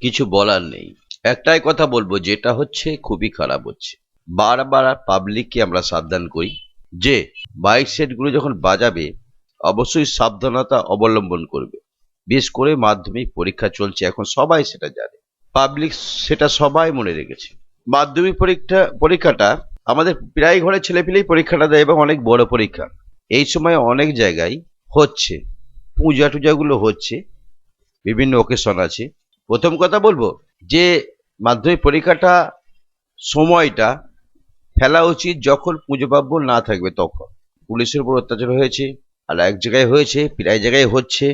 কিছু বলার নেই। একটাই কথা বলব, যেটা হচ্ছে খুবই খারাপ হচ্ছে। বারবার পাবলিককে আমরা সাবধান করি যে বাইক সেটগুলো যখন বাজাবে, অবশ্যই সাবধানতা অবলম্বন করবে। বিশেষ করে মাধ্যমিক পরীক্ষা চলছে, এখন সবাই সেটা জানে। পাবলিক সেটা সবাই মনে রেখেছে। মাধ্যমিক পরীক্ষা, পরীক্ষাটা আমাদের প্রায় ঘরে ছেলেপিলেই পরীক্ষাটা দেয় এবং অনেক বড় পরীক্ষা। এই সময় অনেক জায়গায় হচ্ছে পূজা টুজাগুলো হচ্ছে, বিভিন্ন ওকেশন আছে। প্রথম কথা বলব যে মাধ্যমিক পরীক্ষাটা সময়টা ফেলা উচিত যখন পুজো পার্বণ না থাকবে তখন। পুলিশের উপর অত্যাচার হয়েছে, আর এক জায়গায় হয়েছে, প্রায় জায়গায় হচ্ছে,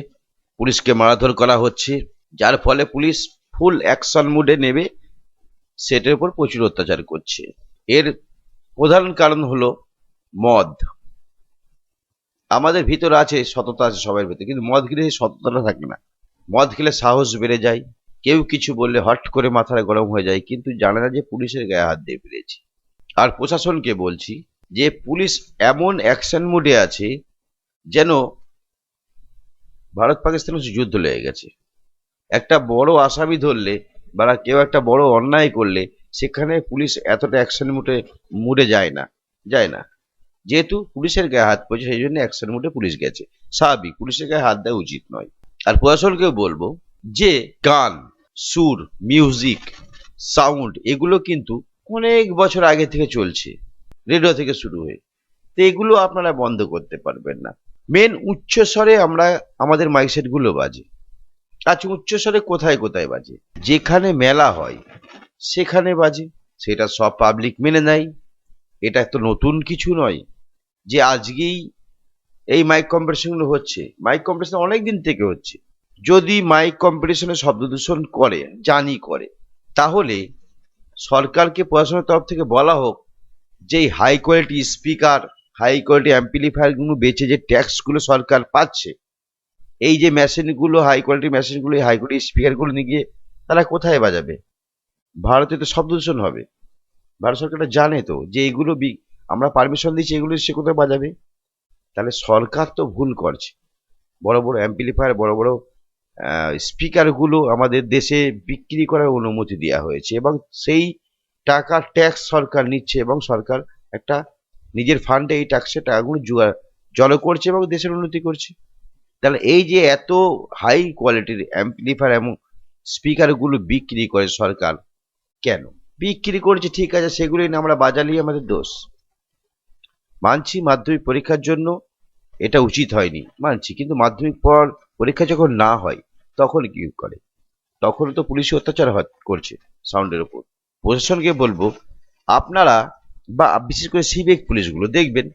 পুলিশকে মারাধর করা হচ্ছে, যার ফলে পুলিশ ফুল অ্যাকশন মুডে নেবে, সেটার উপর প্রচুর অত্যাচার করছে। এর প্রধান কারণ হলো মদ। আমাদের ভিতরে আছে সততা আছে সবার ভিতরে, কিন্তু মদ সেই সততাটা থাকে না। মদ খেলে সাহস বেড়ে যায় কেউ কিছু বললে হট করে মাথায় গরম হয়ে যায়, কিন্তু জানে না যে পুলিশের গায়ে হাত দিয়ে ফেলেছি আর প্রশাসনকে বলছি যে, পুলিশ এমন অ্যাকশন মুডে আছে যেন ভারত পাকিস্তানের যুদ্ধ লেগে গেছে। একটা বড় আসামি ধরলে বা কেউ একটা বড় অন্যায় করলে সেখানে পুলিশ এতটা অ্যাকশন মুডে মুডে যায় না যায় না। যেহেতু পুলিশের গায়ে হাত পড়েছে, সেই জন্য অ্যাকশন মুডে পুলিশ গেছে। স্বাভাবিক, পুলিশের গায়ে হাত দেওয়া উচিত নয়। আর প্রশাসনকেও বলব যে গান, সুর মিউজিক সাউন্ড এগুলো কিন্তু অনেক বছর আগে থেকে চলছে রেডিও থেকে শুরু হয়ে। তো এগুলো আপনারা বন্ধ করতে পারবেন না। মেন উচ্চস্বরে আমরা, আমাদের মাইকগুলো বাজে। আচ্ছা উচ্চস্বরে কোথায় কোথায় বাজে? যেখানে মেলা হয়, সেখানে বাজে। সেটা সব পাবলিক মেনে নেয়। এটা তো নতুন কিছু নয় যে আজকেই এই মাইক কম্পিটিশনগুলো হচ্ছে। মাইক কম্পিটিশন অনেক দিন থেকে হচ্ছে। যদি মাইক কম্পিটিশনে শব্দ দূষণ করে, জানি করে, তাহলে সরকারকে প্রশাসনের তরফ থেকে বলা হোক যে high quality speaker high quality অ্যাম্পলিফায়ারগুলো বেচে যে ট্যাক্সগুলো সরকার পাচ্ছে, এই যে মেশিনগুলো হাই কোয়ালিটি মেশিনগুলো হাই কোয়ালিটি স্পিকারগুলো নিয়ে গিয়ে তারা কোথায় বাজাবে? ভারতে তো শব্দ দূষণ হবে। ভারত সরকারটা জানে তো যে এইগুলো বি- আমরা পারমিশন দিচ্ছি এগুলো সে কোথায় বাজাবে? তাহলে সরকার তো ভুল করছে। বড় বড় অ্যাম্পলিফায়ার বড় বড় স্পিকারগুলো আমাদের দেশে বিক্রি করার অনুমতি দেওয়া হয়েছে এবং সেই টাকা ট্যাক্স সরকার নিচ্ছে এবং সরকার একটা নিজের ফান্ডে এই ট্যাক্সের টাকাগুলো জোগাড়, জড়ো করছে এবং দেশের উন্নতি করছে। তাহলে এই যে এত হাই কোয়ালিটির অ্যাম্পলিফায়ার এবং স্পিকারগুলো বিক্রি করে সরকার, কেন? বিক্রি করছে, ঠিক আছে সেগুলি না, আমরা বাজালেই আমাদের দোষ। মানছি মাধ্যমিক পরীক্ষার জন্য এটা উচিত হয়নি, মানছি, কিন্তু মাধ্যমিক পর পরীক্ষা যখন না হয়, তখন কি করে? তখন তো পুলিশি অত্যাচার করছে সাউন্ডের উপর। প্রশাসনকে বলব, আপনারা বা বিশেষ করে সিভিক পুলিশগুলো দেখবেন,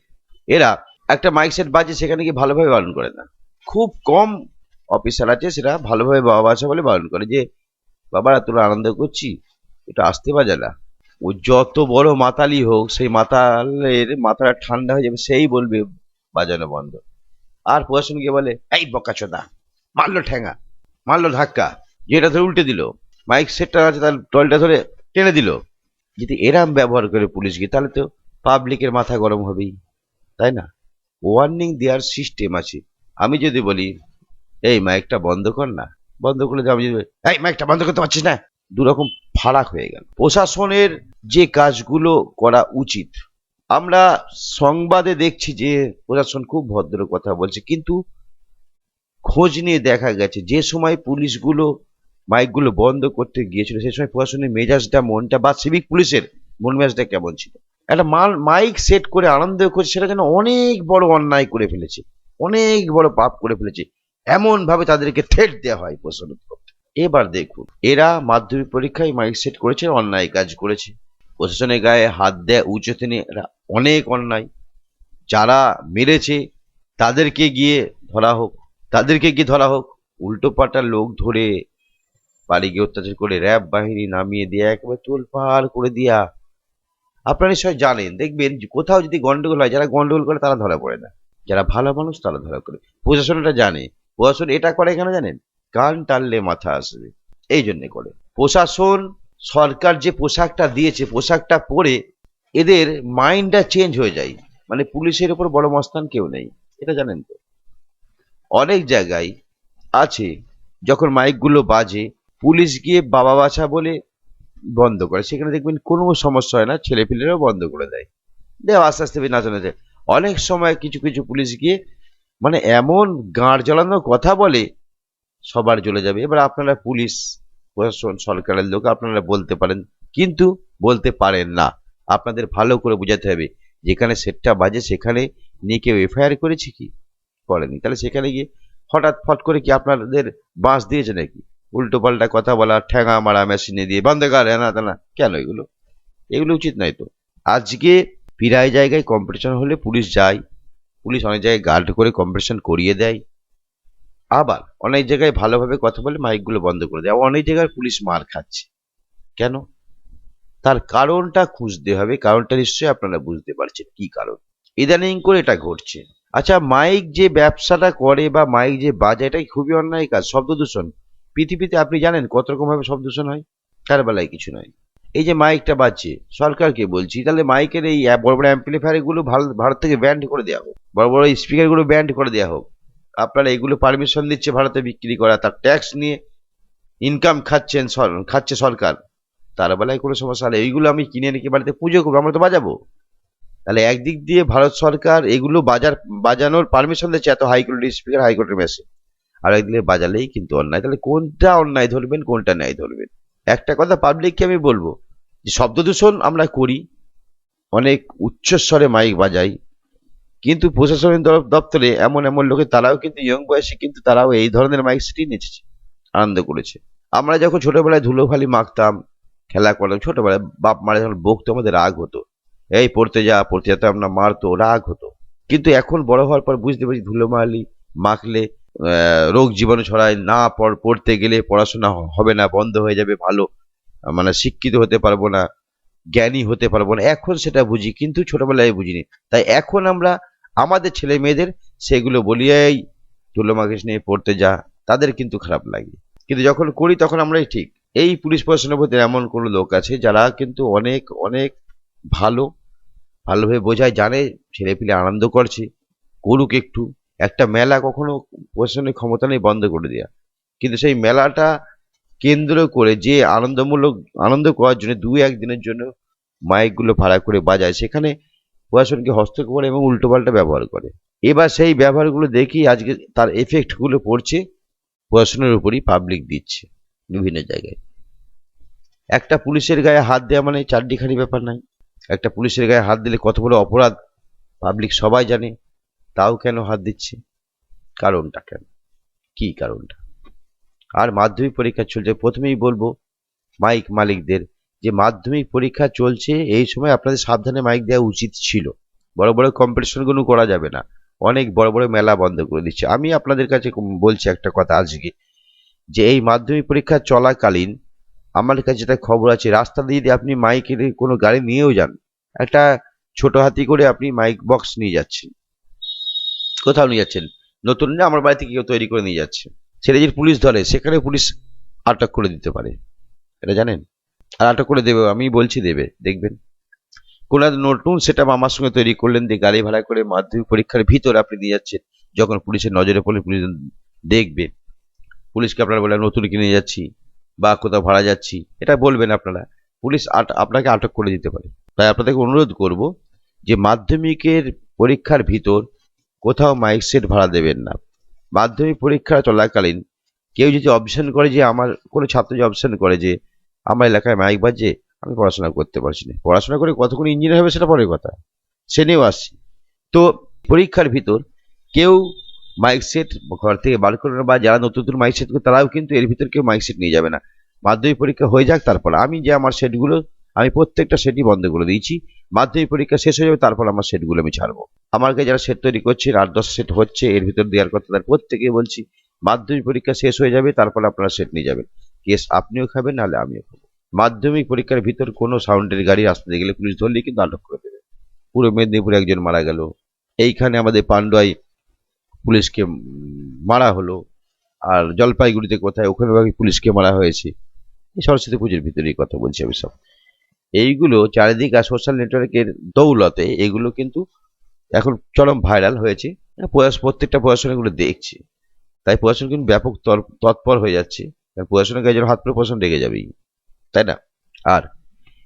এরা একটা মাইক সেট বাজে সেখানে গিয়ে ভালোভাবে পালন করে না। খুব কম অফিসার আছে সেটা ভালোভাবে বাবা আছে বলে পালন করে যে, বাবারা, তোরা আনন্দ করছি এটা আসতে বাজে না। ও যত বড় মাতালি হোক, সেই মাতালের মাথাটা ঠান্ডা হয়ে যাবে, সেই বলবে, বাজানো বন্ধ। আর প্রশাসন গিয়ে বলে, এই বকাচোদা, মারলো ঠেঙা মারলো ধাক্কা, যেটা ধরে উল্টে দিল মাইক সেটটা আছে তার টলটা ধরে টেনে দিল। যদি এরাম ব্যবহার করে পুলিশকে তাহলে তো পাবলিকের মাথা গরম হবেই, তাই না? ওয়ার্নিং দেওয়ার সিস্টেম আছে। আমি যদি বলি, এই মাইকটা বন্ধ কর না, বন্ধ করলে আমি যদি এই মাইকটা বন্ধ করতে পারছিস না, দুরকম ফারাক হয়ে গেল। প্রশাসনের যে কাজগুলো করা উচিত আমরা সংবাদে দেখছি যে প্রশাসন খুব ভদ্র কথা বলছে, কিন্তু খোঁজ নিয়ে দেখা গেছে যে সময় পুলিশগুলো মাইকগুলো বন্ধ করতে গিয়েছিল সেই সময় প্রশাসনের মেজাজটা, মনটা বা সিভিক পুলিশের মন মেজাজটা কেমন ছিল? একটা মাল, মাইক সেট করে আনন্দ করছে, সেটা যেন অনেক বড় অন্যায় করে ফেলেছে, অনেক বড় পাপ করে ফেলেছে। এমন ভাবে তাদেরকে থেট দেওয়া হয় প্রশাসনের এবার দেখুন, এরা মাধ্যমিক পরীক্ষায় মাইক সেট করেছে, অন্যায় কাজ করেছে। প্রশাসনের গায়ে হাত দেয় উঁচুতে এরা অনেক অন্যায়। যারা মেরেছে, তাদেরকে গিয়ে ধরা হোক, তাদেরকে গিয়ে ধরা হোক। উল্টো পাল্টা লোক ধরে বাড়ি গিয়ে অত্যাচার করে র্যাব বাহিনী নামিয়ে দিয়ে একেবারে তোলপাড় করে দিয়া আপনারা নিশ্চয় জানেন, দেখবেন কোথাও যদি গন্ডগোল হয়, যারা গন্ডগোল করে তারা ধরা পড়ে না। যারা ভালো মানুষ তারা ধরা করে প্রশাসন এটা জানে। প্রশাসন এটা করে কেন জানেন? কান টানলে মাথা আসবে। এই জন্যে করে। প্রশাসন সরকার যে পোশাকটা দিয়েছে, পোশাকটা পরে এদের মাইন্ডটা চেঞ্জ হয়ে যায়। মানে পুলিশের উপর বড় মস্তান কেউ নেই। এটা জানেন তো? অনেক জায়গায় আছে, যখন মাইকগুলো বাজে, পুলিশ গিয়ে বাবা বাছা বলে বন্ধ করে। সেখানে দেখবেন কোনো সমস্যা হয় না ছেলে পিলেরাও বন্ধ করে দেয়। দেয় আস্তে আস্তে নাচানো যায়। অনেক সময় কিছু কিছু পুলিশ গিয়ে মানে এমন গাঁড় জ্বালানোর কথা বলে, সবার চলে যাবে। এবার আপনারা পুলিশ প্রশাসন, সরকারের লোক আপনারা বলতে পারেন, কিন্তু বলতে পারেন না। আপনাদের ভালো করে বোঝাতে হবে, যেখানে সেটটা বাজে সেখানে নিয়ে কেউ এফআইআর করেছে কি? করেনি। তাহলে সেখানে গিয়ে হঠাৎ ফট করে কি আপনাদের বাঁশ দিয়েছে নাকি? উল্টো পাল্টা কথা বলা ঠ্যাঙা মারা, মেশিনে দিয়ে, বন্ধ কর হ্যানা তেনা, কেন এগুলো? এগুলো উচিত নয় তো। আজকে প্রায় জায়গায় কম্পিটিশন হলে পুলিশ যায়, পুলিশ অনেক জায়গায় গার্ড করে কম্পিটিশন করিয়ে দেয়। আবার অনেক জায়গায় ভালোভাবে কথা বলে মাইকগুলো বন্ধ করে দেয়। অনেক জায়গায় পুলিশ মার খাচ্ছে। কেন? তার কারণটা খুঁজতে হবে। কারণটা নিশ্চয়ই আপনারা বুঝতে পারছেন কি কারণ। ইদানিং করে এটা ঘটছে। আচ্ছা মাইক যে ব্যবসাটা করে বা মাইক যে বাজায়, এটাই খুবই অন্যায় কাজ। শব্দ দূষণ। পৃথিবীতে আপনি জানেন কত রকম ভাবে শব্দ দূষণ হয়? তার বেলায় কিছু নয়। এই যে মাইকটা বাজছে, সরকারকে বলছি, তাহলে মাইকের এই বড় বড় অ্যাম্পলিফায়ারগুলো ভারত থেকে ব্যান্ড করে দেওয়া হোক। বড় বড় স্পিকারগুলো ব্যান্ড করে দেওয়া হোক। আপনারা এগুলো পারমিশন দিচ্ছে ভারতে বিক্রি করা, তার ট্যাক্স নিয়ে ইনকাম খাচ্ছেন খাচ্ছে সরকার। তার বেলায় কোনো সমস্যা নেই। এইগুলো আমি কিনে নিয়ে বাড়িতে পুজো করব? আমরা তো বাজাবো। তাহলে একদিক দিয়ে ভারত সরকার এগুলো বাজার, বাজানোর পারমিশন দিচ্ছে এত high quality speaker high quality machine আর একদিকে বাজালেই কিন্তু অন্যায়। তাহলে কোনটা অন্যায় ধরবেন, কোনটা ন্যায় ধরবেন? একটা কথা পাবলিককে আমি বলব যে শব্দ দূষণ আমরা করি, অনেক উচ্চস্বরে মাইক বাজাই। কিন্তু প্রশাসনের দপ- দপ্তরে এমন এমন লোকে তারাও কিন্তু ইয়ং বয়সে কিন্তু তারাও এই ধরনের মাইক সেটই নেচেছে আনন্দ করেছে। আমরা যখন ছোটবেলায় ধুলোফালি মাখতাম খেলা করতাম ছোটবেলায় বাপ মারা যখন বকতো আমাদের রাগ হতো। এই পড়তে যা পড়তে যেতে আমরা মারতো রাগ হতো। কিন্তু এখন বড় হওয়ার পর বুঝতে পারছি ধুলোমালি মাখলে আহ, রোগ জীবাণু ছড়ায় না পড়- পড়তে গেলে পড়াশোনা হবে না বন্ধ হয়ে যাবে ভালো। মানে শিক্ষিত হতে পারব না জ্ঞানী হতে পারব না। এখন সেটা বুঝি কিন্তু ছোটবেলায় বুঝিনি। তাই এখন আমরা আমাদের ছেলে মেয়েদের সেগুলো বলিয়াই তুলো মাখিস নিয়ে পড়তে যা, তাদের কিন্তু খারাপ লাগে। কিন্তু যখন করি তখন আমরাই ঠিক। এই পুলিশ প্রশাসনের প্রতি এমন কোনো লোক আছে যারা কিন্তু অনেক অনেক ভালো, ভালোভাবে বোঝায়, জানে, ছেলে পিলে আনন্দ করছে। করুক একটু। একটা মেলা কখনো প্রশাসনের ক্ষমতা নেই বন্ধ করে দেওয়া কিন্তু সেই মেলাটা কেন্দ্র করে যে আনন্দমূলক, আনন্দ করার জন্য দুই একদিনের জন্য মাইকগুলো ভাড়া করে বাজায়। সেখানে প্রশাসনকে হস্তক্ষেপ করে এবং উল্টোপাল্টা ব্যবহার করে। এবার সেই ব্যবহারগুলো দেখি আজকে তার এফেক্টগুলো পড়ছে প্রশাসনের উপরই পাবলিক দিচ্ছে বিভিন্ন জায়গায়। একটা পুলিশের গায়ে হাত দেওয়া মানে চারটিখানি ব্যাপার নাই একটা পুলিশের গায়ে হাত দিলে কত বড় অপরাধ পাবলিক সবাই জানে, তাও কেন হাত দিচ্ছে? কারণটা কেন? কি কারণটা? আর মাধ্যমিক পরীক্ষা চলছে, প্রথমেই বলব, মাইক মালিকদের যে মাধ্যমিক পরীক্ষা চলছে, এই সময় আপনাদের সাবধানে মাইক দেওয়া উচিত ছিল। বড় বড় কম্পিটিশনগুলো করা যাবে না। অনেক বড় বড় মেলা বন্ধ করে দিচ্ছে। আমি আপনাদের কাছে বলছি একটা কথা আজকে, যে এই মাধ্যমিক পরীক্ষা চলাকালীন আমার কাছে যেটা খবর আছে, রাস্তা দিয়ে যদি আপনি মাইকের কোনো গাড়ি নিয়েও যান, একটা ছোট হাতি করে আপনি মাইক বক্স নিয়ে যাচ্ছেন। কোথাও নিয়ে যাচ্ছেন। নতুন না, আমার বাড়ি থেকে কেউ তৈরি করে নিয়ে যাচ্ছে। সেটা যদি পুলিশ ধরে, সেখানে পুলিশ আটক করে দিতে পারে। এটা জানেন? আর আটক করে দেবে, আমি বলছি দেবে, দেখবেন। কোন নতুন সেটা আমার সঙ্গে তৈরি করলেন, দিয়ে গাড়ি ভাড়া করে মাধ্যমিক পরীক্ষার ভিতরে আপনি দিয়ে যাচ্ছেন, যখন পুলিশের নজরে পড়লে পুলিশ দেখবে। পুলিশকে আপনারা বলে নতুন কিনে যাচ্ছি? বা কোথাও ভাড়া যাচ্ছি? এটা বলবেন আপনারা। পুলিশ আপনাকে আটক করে দিতে পারে। তাই আপনাদেরকে অনুরোধ করব যে মাধ্যমিকের পরীক্ষার ভিতর কোথাও মাইক সেট ভাড়া দেবেন না। মাধ্যমিক পরীক্ষা চলাকালীন কেউ যদি অবজেকশন করে যে, আমার কোনো ছাত্র যদি অবজেকশন করে যে আমার এলাকায় মাইক বাজে, আমি পড়াশোনা করতে পারছি না। পড়াশোনা করে কতক্ষণ ইঞ্জিনিয়ার হবে সেটা পরের কথা। সে নিয়েও আসছি। তো পরীক্ষার ভিতর কেউ মাইক সেট ঘর থেকে বার করে না, বা যারা নতুন নতুন মাইক সেট করে, তারাও কিন্তু এর ভিতর কেউ মাইক সেট নিয়ে যাবে না। মাধ্যমিক পরীক্ষা হয়ে যাক, তারপর আমি যে আমার সেটগুলো আমি প্রত্যেকটা সেটই বন্ধ করে দিয়েছি। মাধ্যমিক পরীক্ষা শেষ হয়ে যাবে, তারপর আমার সেটগুলো আমি ছাড়বো। আমার কাছে যারা সেট তৈরি করছে আট দশ সেট হচ্ছে, এর ভিতর দেওয়ার কথা তার প্রত্যেকে বলছি, মাধ্যমিক পরীক্ষা শেষ হয়ে যাবে, তারপর আপনারা সেট নিয়ে যাবেন। কেস আপনিও খাবেন, নাহলে আমিও খাব। মাধ্যমিক পরীক্ষার ভিতর কোনো সাউন্ডের গাড়ি রাস্তাতে গেলে পুলিশ ধরলে কিন্তু আটক করে দেবে। পুরো মেদিনীপুরে একজন মারা গেল। এইখানে আমাদের পান্ডুয়ায় পুলিশকে মারা হলো। আর জলপাইগুড়িতে কোথায়, ওখানে পুলিশকে মারা হয়েছে। এই সরস্বতী পুজোর ভিতরেই কথা বলছি আমি সব। এইগুলো চারিদিক আর সোশ্যাল নেটওয়ার্কের দৌলতে এগুলো কিন্তু এখন চরম ভাইরাল হয়েছে। প্রয়াস, প্রত্যেকটা প্রশাসন এগুলো দেখছে। তাই প্রশাসন কিন্তু ব্যাপক তৎপর হয়ে যাচ্ছে। কারণ প্রশাসনের কাছে হাত পরে প্রশাসন রেগে যাবেই, তাই না? আর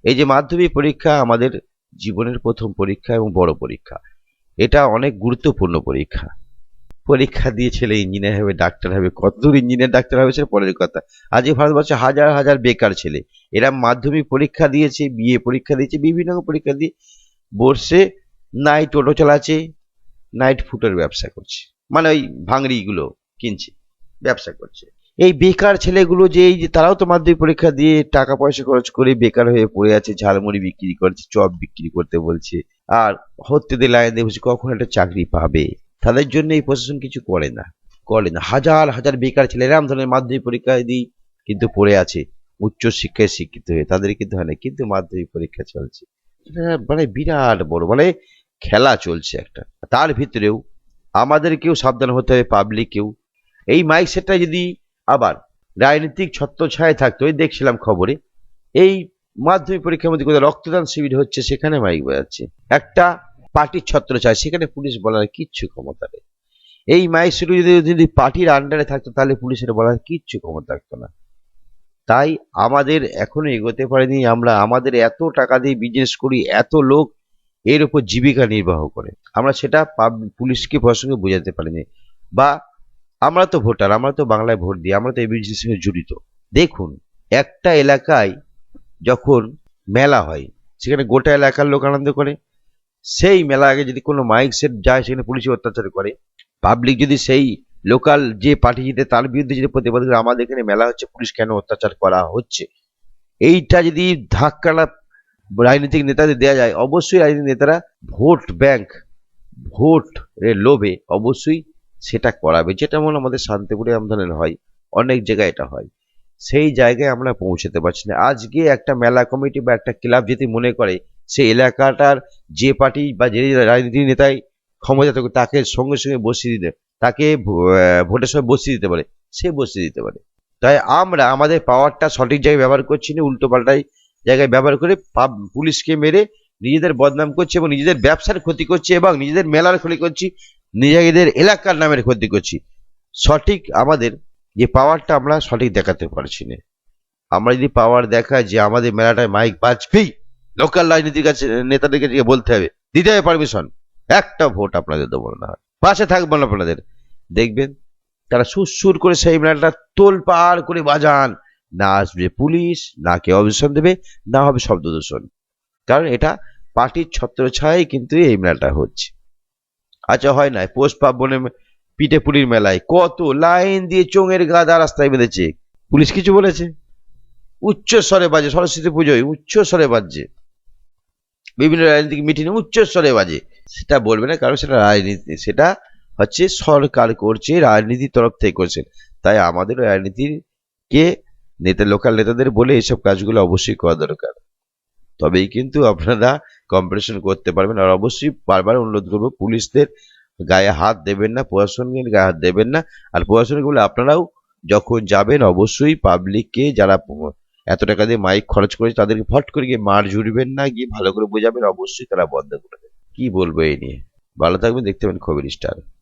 এই যে মাধ্যমিক পরীক্ষা আমাদের জীবনের প্রথম পরীক্ষা এবং বড় পরীক্ষা, এটা অনেক গুরুত্বপূর্ণ পরীক্ষা। পরীক্ষা দিয়ে ছেলে ইঞ্জিনিয়ার হবে, ডাক্তার হবে, কতদূর ইঞ্জিনিয়ার ডাক্তার হবে, সেটা পরের কথা। আজকে ভারতবর্ষে হাজার হাজার বেকার ছেলে, এরা মাধ্যমিক পরীক্ষা দিয়েছে বিএ পরীক্ষা দিয়েছে, বিভিন্ন পরীক্ষা দিয়ে বসে নাই টোটো চালাচ্ছে নাইট ফুটের ব্যবসা করছে। মানে ওই ভাঙড়িগুলো কিনছে, ব্যবসা করছে। এই বেকার ছেলেগুলো যে এই যে তারাও তো মাধ্যমিক পরীক্ষা দিয়ে টাকা পয়সা খরচ করে বেকার হয়ে পড়ে আছে, ঝালমুড়ি বিক্রি করছে, চপ বিক্রি করতে বলছে। আর হতে দিয়ে লাইন দিয়ে বসে কখন একটা চাকরি পাবে। তাদের জন্য এই প্রশাসন কিছু করে না করে না। হাজার হাজার বেকার ছেলে এরম ধরনের মাধ্যমিক পরীক্ষা দিই কিন্তু পড়ে আছে উচ্চ শিক্ষায় শিক্ষিত হয়ে। তাদের কিন্তু হয় না, কিন্তু মাধ্যমিক পরীক্ষা চলছে। মানে বিরাট বড় মানে খেলা চলছে একটা। তার ভিতরেও আমাদেরকেও সাবধান হতে হবে পাবলিককেও এই মাইক সেটটা যদি আবার রাজনৈতিক ছত্রছায় থাকতো ওই দেখছিলাম খবরে, এই মাধ্যমিক পরীক্ষার মধ্যে কোথাও রক্তদান শিবির হচ্ছে সেখানে মাইক বাজাচ্ছে। একটা পার্টির ছত্রছায়, সেখানে পুলিশ বলার কিচ্ছু ক্ষমতা নেই। এই মাইক শুরু যদি যদি পার্টির আন্ডারে থাকতো, তাহলে পুলিশের বলার কিচ্ছু ক্ষমতা থাকতো না। তাই আমাদের এখনও এগোতে পারেনি, আমরা আমাদের এত টাকা দিয়ে বিজনেস করি, এত লোক এর উপর জীবিকা নির্বাহ করে। আমরা সেটা পুলিশকে প্রসঙ্গে বোঝাতে পারিনি। বা আমরা তো ভোটার, আমরা তো বাংলায় ভোট দিই, আমরা তো এই বিজনেসের সঙ্গে জড়িত। দেখুন, একটা এলাকায় যখন মেলা হয়, সেখানে গোটা এলাকার লোক আনন্দ করে, সেই মেলা আগে যদি কোনো মাইক সেট যায়, সেখানে পুলিশ অত্যাচার করে পাবলিক যদি সেই লোকাল যে পার্টি জিতে, তার বিরুদ্ধে যদি প্রতিবাদ করে, আমাদের এখানে মেলা হচ্ছে, পুলিশ কেন অত্যাচার করা হচ্ছে? এইটা যদি ধাক্কাটা রাজনৈতিক নেতাদের দেওয়া যায়, অবশ্যই রাজনৈতিক নেতারা ভোট ব্যাংক ভোট লোভে অবশ্যই সেটা করাবে, যেটা মনে আমাদের শান্তিপুরে আমদানি হয়, অনেক জায়গায় এটা হয়। সেই জায়গায় আমরা পৌঁছাতে পারছি না। আজকে একটা মেলা কমিটি বা একটা ক্লাব যদি মনে করে, সে এলাকাটার যে পার্টি বা যে রাজনীতি নেতাই ক্ষমতা থাকে তাকে সঙ্গে সঙ্গে বসিয়ে দিতে, তাকে ভোটের সময় বসিয়ে দিতে পারে, সে বসিয়ে দিতে পারে। তাই আমরা, আমাদের পাওয়ারটা সঠিক জায়গায় ব্যবহার করছি না, উল্টো পাল্টাই জায়গায় ব্যবহার করে পুলিশকে মেরে নিজেদের বদনাম করছে এবং নিজেদের ব্যবসার ক্ষতি করছে এবং নিজেদের মেলার ক্ষতি করছি। নিজেদের এলাকার নামের ক্ষতি করছি। সঠিক আমাদের যে পাওয়ারটা আমরা সঠিক দেখাতে পারছি না। আমরা যদি পাওয়ার দেখাই যে আমাদের মেলাটায় মাইক বাজবেই লোকাল রাজনীতির কাছে নেতাদেরকে গিয়ে বলতে হবে, দিতে হবে পারমিশন একটা ভোট আপনাদের দেবো না। পাশে থাকব না আপনাদের। দেখবেন তারা সুর করে সেই মেলাটা তোল পার করে বাজান। না আসবে পুলিশ, না কেউ অবস্থান দেবে, না হবে শব্দ দূষণ কারণ এটা পার্টির ছত্রছায়ায় কিন্তু এই মেলাটা হচ্ছে। আচ্ছা হয় না পোষ পার্বণে পিঠে পুলির মেলায় কত লাইন দিয়ে চোঙের গাদা রাস্তায় বেঁধেছে। পুলিশ কিছু বলেছে? উচ্চ স্বরে বাজে, সরস্বতী পুজোয় উচ্চ স্বরে বাজছে বিভিন্ন রাজনৈতিক মিটিং উচ্চ স্বরে বাজে। সেটা বলবে না, কারণ সেটা রাজনীতি, সেটা হচ্ছে সরকার করছে, রাজনীতির তরফ থেকে করছে। তাই আমাদের রাজনীতির কে নেতা, লোকাল নেতাদের বলে এইসব কাজগুলো অবশ্যই করা দরকার। তবেই কিন্তু আপনারা কম্পিটিশন করতে পারবেন। আর অবশ্যই বারবার অনুরোধ করব, পুলিশদের গায়ে হাত দেবেন না, প্রশাসনের গায়ে হাত দেবেন না। আর প্রশাসনকে বলে আপনারাও যখন যাবেন, অবশ্যই পাবলিককে যারা এত টাকা দিয়ে মাইক খরচ করেছে, তাদেরকে ফট করে গিয়ে মার জুড়বেন না, গিয়ে ভালো করে বোঝাবেন, অবশ্যই তারা বন্ধ করে দেবে কি বলব এই নিয়ে? ভালো থাকবেন, দেখতে পাবেন খবর স্টার।